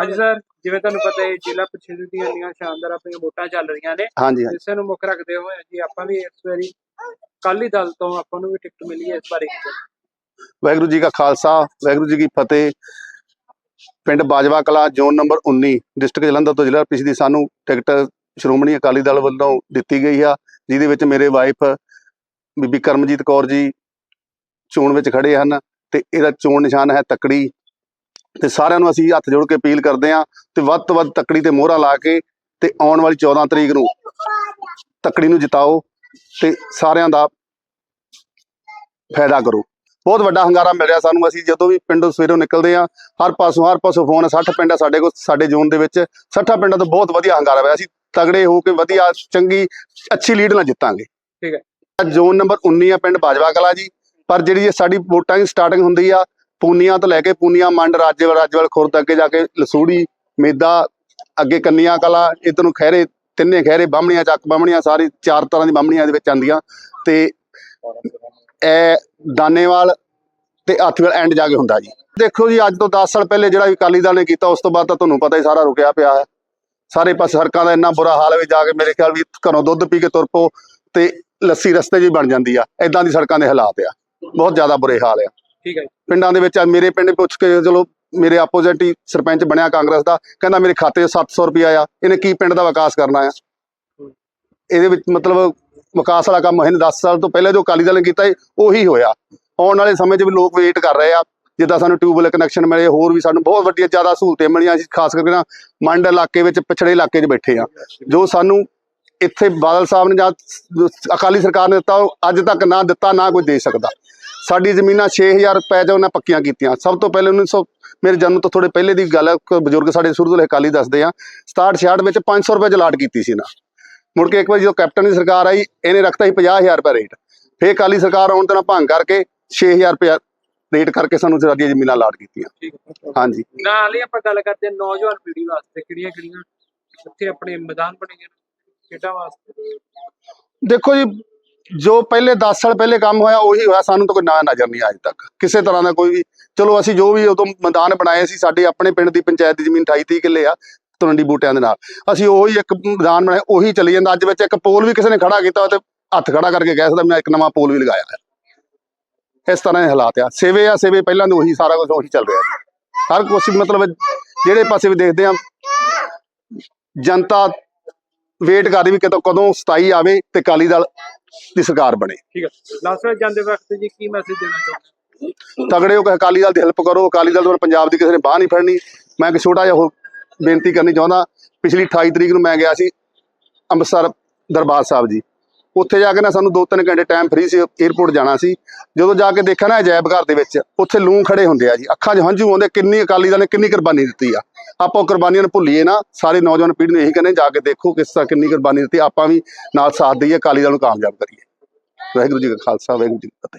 ਹਾਂਜੀ ਸਰ ਜਿਵੇਂ ਤੁਹਾਨੂੰ ਪਤਾ ਹੈ ਜ਼ਿਲ੍ਹਾ ਪ੍ਰੀਸ਼ਦ ਦੀਆਂ ਇੰਨੀਆਂ ਸ਼ਾਨਦਾਰ ਆਪਣੀਆਂ ਵੋਟਾਂ ਚੱਲ ਰਹੀਆਂ ਨੇ। ਹਾਂਜੀ ਹਾਂਜੀ। ਇਸੇ ਨੂੰ ਮੁੱਖ ਰੱਖਦੇ ਹੋਏ ਜੀ ਆਪਾਂ ਵੀ ਇਸ ਵਾਰੀ ਕਾਲੀ ਦਲ ਤੋਂ ਆਪਾਂ ਨੂੰ ਵੀ ਟਿਕਟ ਮਿਲੀ ਹੈ ਇਸ ਬਾਰੇ ਵਾਹਿਗੁਰੂ ਜੀ ਕਾ ਖਾਲਸਾ ਵਾਹਿਗੁਰੂ ਜੀ ਕੀ ਫਤਿਹ। ਪਿੰਡ ਬਾਜਵਾ ਕਲਾ ਜ਼ੋਨ ਨੰਬਰ 19 ਡਿਸਟ੍ਰਿਕਟ ਜਲੰਧਰ ਤੋਂ ਜ਼ਿਲ੍ਹਾ ਪ੍ਰੀਸ਼ਦ ਦੀ ਸਾਨੂੰ ਟਿਕਟ ਸ਼੍ਰੋਮਣੀ ਅਕਾਲੀ ਦਲ ਵੱਲੋਂ ਦਿੱਤੀ ਗਈ ਆ ਜਿਹਦੇ ਵਿੱਚ ਮੇਰੇ ਵਾਈਫ ਬੀਬੀ ਕਰਮਜੀਤ ਕੌਰ ਜੀ ਚੋਣ ਵਿੱਚ ਖੜੇ ਹਨ ਤੇ ਇਹਦਾ ਚੋਣ ਨਿਸ਼ਾਨ ਹੈ ਤੱਕੜੀ। ਤੇ ਸਾਰਿਆਂ ਨੂੰ ਅਸੀਂ ਹੱਥ ਜੋੜ ਕੇ ਅਪੀਲ ਕਰਦੇ ਹਾਂ ਤੇ ਵੱਧ ਤੋਂ ਵੱਧ ਤੱਕੜੀ ਤੇ ਮੋਹਰਾ ਲਾ ਕੇ ਤੇ ਆਉਣ ਵਾਲੀ 14 ਤਰੀਕ ਨੂੰ ਤੱਕੜੀ ਨੂੰ ਜਿਤਾਓ ਤੇ ਸਾਰਿਆਂ ਦਾ ਫਾਇਦਾ ਕਰੋ। ਬਹੁਤ ਵੱਡਾ ਹੰਗਾਰਾ ਮਿਲ ਰਿਹਾ ਸਾਨੂੰ। ਅਸੀਂ ਜਦੋਂ ਵੀ ਪਿੰਡੋਂ ਸਵੇਰੋਂ ਨਿਕਲਦੇ ਆ ਹਰ ਪਾਸੋਂ ਹਰ ਪਾਸੋਂ ਫੋਨ 60 ਪਿੰਡ ਆ ਸਾਡੇ ਕੋਲ ਸਾਡੇ ਜ਼ੋਨ ਦੇ ਵਿੱਚ। 60 ਪਿੰਡਾਂ ਤੋਂ ਬਹੁਤ ਵਧੀਆ ਹੰਗਾਰਾ ਹੋਇਆ। ਅਸੀਂ ਤਗੜੇ ਹੋ ਕੇ ਵਧੀਆ ਚੰਗੀ ਅੱਛੀ ਲੀਡ ਨਾਲ ਜਿੱਤਾਂਗੇ। ਠੀਕ ਹੈ। ਜ਼ੋਨ ਨੰਬਰ 19 ਆ ਪਿੰਡ ਬਾਜਵਾ ਕਲਾ ਜੀ। ਪਰ ਜਿਹੜੀ ਸਾਡੀ ਵੋਟਾਂ ਦੀ ਸਟਾਰਟਿੰਗ ਹੁੰਦੀ ਆ ਪੂਨੀਆਂ ਤੋਂ ਲੈ ਕੇ ਪੂਨੀਆਂ ਮੰਡ ਰਾਜੇਵਾਲ ਰਾਜੇਵਾਲ ਖੁਰਦ ਅੱਗੇ ਜਾ ਕੇ ਲਸੂੜੀ, ਮੇਦਾ, ਅੱਗੇ ਕੰਨੀਆਂ ਕਲਾ, ਇਧਰ ਨੂੰ ਖਹਿਰੇ, ਤਿੰਨੇ ਖਹਿਰੇ, ਬਾਹਮਣੀਆਂ ਚੱਕ, ਬਾਹਮਣੀਆਂ ਸਾਰੀ, ਚਾਰ ਤਰ੍ਹਾਂ ਦੀ ਬਾਹਮਣੀਆਂ ਦੇ ਵਿੱਚ ਆਉਂਦੀਆਂ ਤੇ ਇਹ ਦਾਨੇਵਾਲ ਤੇ ਆਥੀਵਾਲ ਐਂਡ ਜਾ ਕੇ ਹੁੰਦਾ ਜੀ। ਦੇਖੋ ਜੀ, ਅੱਜ ਤੋਂ 10 ਸਾਲ ਪਹਿਲੇ ਜਿਹੜਾ ਵੀ ਅਕਾਲੀ ਦਲ ਨੇ ਕੀਤਾ, ਉਸ ਤੋਂ ਬਾਅਦ ਤਾਂ ਤੁਹਾਨੂੰ ਪਤਾ ਹੀ ਸਾਰਾ ਰੁਕਿਆ ਪਿਆ ਹੈ। ਸਾਰੇ ਪਾਸੇ ਸੜਕਾਂ ਦਾ ਇੰਨਾ ਬੁਰਾ ਹਾਲ ਹੈ ਵੀ ਜਾ ਕੇ ਮੇਰੇ ਖਿਆਲ ਵੀ ਘਰੋਂ ਦੁੱਧ ਪੀ ਕੇ ਤੁਰ ਪੋ ਤੇ ਲੱਸੀ ਰਸਤੇ 'ਚ ਹੀ ਬਣ ਜਾਂਦੀ ਆ। ਐਦਾਂ ਦੀ ਸੜਕਾਂ ਦੇ ਹਾਲਾਤ ਆ। ਬਹੁਤ ਜ਼ਿਆਦਾ ਬੁਰੇ ਹਾਲ ਆ। ਠੀਕ ਹੈ ਪਿੰਡਾਂ ਦੇ ਵਿੱਚ ਮੇਰੇ ਪਿੰਡ ਪੁੱਛ ਕੇ ਚਲੋ ਮੇਰੇ ਆਪੋਜ਼ਿਟ ਹੀ ਸਰਪੰਚ ਬਣਿਆ ਕਾਂਗਰਸ ਦਾ, ਕਹਿੰਦਾ ਮੇਰੇ ਖਾਤੇ 'ਚ 700 ਰੁਪਇਆ ਆ, ਇਹਨੇ ਕੀ ਪਿੰਡ ਦਾ ਵਿਕਾਸ ਕਰਨਾ ਆ? ਇਹਦੇ ਵਿੱਚ ਮਤਲਬ ਵਿਕਾਸ ਵਾਲਾ ਕੰਮ ਇਹਨੇ 10 ਸਾਲ ਤੋਂ ਪਹਿਲੇ ਜੋ ਅਕਾਲੀ ਦਲ ਨੇ ਕੀਤਾ ਸੀ, ਉਹੀ ਹੋਇਆ। ਆਉਣ ਵਾਲੇ ਸਮੇਂ 'ਚ ਵੀ ਲੋਕ ਵੇਟ ਕਰ ਰਹੇ ਆ, ਜਿੱਦਾਂ ਸਾਨੂੰ ਟਿਊਬਵੈਲ ਕਨੈਕਸ਼ਨ ਮਿਲੇ, ਹੋਰ ਵੀ ਸਾਨੂੰ ਬਹੁਤ ਵੱਡੀਆਂ ਜ਼ਿਆਦਾ ਸਹੂਲਤਾਂ ਮਿਲੀਆਂ ਅਸੀਂ ਖਾਸ ਕਰਕੇ ਨਾ ਮੰਡ ਇਲਾਕੇ ਵਿੱਚ, ਪਿਛੜੇ ਇਲਾਕੇ 'ਚ ਬੈਠੇ ਆ। ਜੋ ਸਾਨੂੰ ਇੱਥੇ ਬਾਦਲ ਸਾਹਿਬ ਨੇ ਜਾਂ ਅਕਾਲੀ ਸਰਕਾਰ ਨੇ ਦਿੱਤਾ, ਉਹ ਅੱਜ ਤੱਕ ਨਾ ਦਿੱਤਾ, ਨਾ ਕੋਈ ਦੇ ਸਕਦਾ। ਸਾਡੀ ਜ਼ਮੀਨਾਂ 6000 ਰੁਪਏ 'ਚ ਉਹਨਾਂ ਪੱਕੀਆਂ ਕੀਤੀਆਂ। ਸਭ ਤੋਂ ਪਹਿਲੇ 1900 ਮੇਰੇ ਜਨਮ ਤੋਂ ਥੋੜੇ ਪਹਿਲੇ ਦੀ ਗੱਲ ਹੈ ਬਜ਼ੁਰਗ ਸਾਡੇ ਸ਼ੁਰੂ ਤੋਂ ਲੈ ਕੇ ਅਕਾਲੀ ਦੱਸਦੇ ਆ 67 66 ਵਿੱਚ 500 ਰੁਪਏ 'ਚ ਲਾਟ ਕੀਤੀ ਸੀ ਨਾ ਮੁੜ ਕੇ ਇੱਕ ਵਾਰ ਜਦੋਂ ਕੈਪਟਨ ਦੀ ਸਰਕਾਰ ਆਈ ਇਹਨੇ ਰੱਖਤਾ ਸੀ 50000 ਰੁਪਏ ਰੇਟ। ਫੇਰ ਅਕਾਲੀ ਸਰਕਾਰ ਆਉਣ ਤੇ ਨਾਲ ਭੰਗ ਕਰਕੇ 6000 ਰੁਪਏ ਰੇਟ ਕਰਕੇ ਸਾਨੂੰ ਸਾਡੀਆਂ ਜ਼ਮੀਨਾਂ ਲਾਟ ਕੀਤੀਆਂ। ਹਾਂਜੀ। ਨਾਲ ਹੀ ਆਪਾਂ ਗੱਲ ਕਰਦੇ ਨੌਜਵਾਨ ਪੀੜ੍ਹੀ ਵਾਸਤੇ ਕਿਹੜੀਆਂ ਕਿਹੜੀਆਂ ਇੱਥੇ ਆਪਣੇ ਮੈਦਾਨ ਬਣੇ ਨੇ ਖੇਡਾਂ ਵਾਸਤੇ। ਦੇਖੋ ਜੀ ਜੋ ਪਹਿਲੇ 10 ਸਾਲ ਪਹਿਲੇ ਕੰਮ ਹੋਇਆ, ਉਹੀ ਹੋਇਆ। ਸਾਨੂੰ ਤਾਂ ਕੋਈ ਨਾ ਨਜ਼ਰ ਨਹੀਂ ਅੱਜ ਤੱਕ। ਕਿਸੇ ਤਰ੍ਹਾਂ ਦਾ ਕੋਈ ਵੀ ਚਲੋ, ਅਸੀਂ ਜੋ ਵੀ ਉਦੋਂ ਮੈਦਾਨ ਬਣਾਏ ਸੀ, ਸਾਡੇ ਆਪਣੇ ਪਿੰਡ ਦੀ ਪੰਚਾਇਤ ਦੀ ਜ਼ਮੀਨ 28 30 ਕਿੱਲੇ ਆ ਤਲਵੰਡੀ ਬੂਟਿਆਂ ਦੇ ਨਾਲ। ਅਸੀਂ ਉਹੀ ਇੱਕ ਮੈਦਾਨ ਬਣਾਇਆ, ਉਹੀ ਚੱਲੀ ਜਾਂਦਾ। ਅੱਜ ਵਿੱਚ ਇੱਕ ਪੋਲ ਵੀ ਕਿਸੇ ਨੇ ਖੜਾ ਕੀਤਾ ਤੇ ਹੱਥ ਖੜਾ ਕਰਕੇ ਕਹਿ ਸਕਦਾ, ਮੈਂ ਇੱਕ ਨਵਾਂ ਪੋਲ ਵੀ ਲਗਾਇਆ ਹੈ। ਇਸ ਤਰ੍ਹਾਂ ਦੇ ਹਾਲਾਤ ਆ। ਸੇਵੇ ਆ, ਸੇਵੇ ਪਹਿਲਾਂ ਦੇ ਉਹੀ, ਸਾਰਾ ਕੁਝ ਉਹੀ ਚੱਲ ਰਿਹਾ ਹਰ ਕੁਛ ਮਤਲਬ ਜਿਹੜੇ ਪਾਸੇ ਵੀ ਦੇਖਦੇ ਆ ਜਨਤਾ ਵੇਟ ਕਰ ਰਹੀ ਵੀ ਕਦੋਂ ਕਦੋਂ 27 ਆਵੇ ਤੇ ਕਾਲੀ ਦਲ ਦੀ ਸਰਕਾਰ ਬਣੇ। ਠੀਕ ਹੈ। ਲਾਸਟ ਜਾਂਦੇ ਵਕਤ ਜੀ ਕੀ ਮੈਸੇਜ ਦੇਣਾ ਚਾਹੁੰਦੇ ਤਗੜੇ ਹੋ ਕੇ ਅਕਾਲੀ ਦਲ ਦੀ ਹੈਲਪ ਕਰੋ ਅਕਾਲੀ ਦਲ ਤੋਂ ਪੰਜਾਬ ਦੀ ਕਿਸੇ ਨੇ ਬਾਹ ਨਹੀਂ ਫੜਨੀ। ਮੈਂ ਇੱਕ ਛੋਟਾ ਜਿਹਾ ਹੋਰ ਬੇਨਤੀ ਕਰਨੀ ਚਾਹੁੰਦਾ ਪਿਛਲੀ 28 ਤਰੀਕ ਨੂੰ ਮੈਂ ਗਿਆ ਸੀ ਅੰਮ੍ਰਿਤਸਰ ਦਰਬਾਰ ਸਾਹਿਬ ਜੀ। ਉੱਥੇ ਜਾ ਕੇ ਨਾ ਸਾਨੂੰ 2-3 ਘੰਟੇ ਟਾਈਮ ਫ੍ਰੀ ਸੀ 에어ਪੋਰਟ ਜਾਣਾ ਸੀ। ਜਦੋਂ ਜਾ ਕੇ ਦੇਖਿਆ ਨਾ ਅਜਾਇਬ ਘਰ ਦੇ ਵਿੱਚ, ਉੱਥੇ ਲੂੰ ਖੜੇ ਹੁੰਦੇ ਆ ਜੀ। ਅੱਖਾਂ 'ਚ ਹੰਝੂ ਆਉਂਦੇ, ਕਿੰਨੀ ਅਕਾਲੀ ਦਲ ਨੇ ਕਿੰਨੀ ਕੁਰਬਾਨੀ ਦਿੱਤੀ ਆ। ਆਪਾਂ ਉਹ ਕੁਰਬਾਨੀਆਂ ਨੂੰ ਭੁੱਲੀਏ ਨਾ, ਸਾਰੇ ਨੌਜਵਾਨ ਪੀੜ੍ਹੀ ਨੂੰ ਇਹੀ ਕਹਿੰਦੇ, ਜਾ ਕੇ ਦੇਖੋ ਕਿਸ ਤਰ੍ਹਾਂ ਕਿੰਨੀ ਕੁਰਬਾਨੀ ਦਿੱਤੀ। ਆਪਾਂ ਵੀ ਨਾਲ ਸਾਥ ਦਈਏ, ਅਕਾਲੀ ਦਲ ਨੂੰ ਕਾਮਯਾਬ ਕਰੀਏ। ਵਾਹਿਗੁਰੂ ਜੀ ਕਾ ਖਾਲਸਾ, ਵਾਹਿਗੁਰੂ ਜੀ ਕੀ ਫਤਿਹ।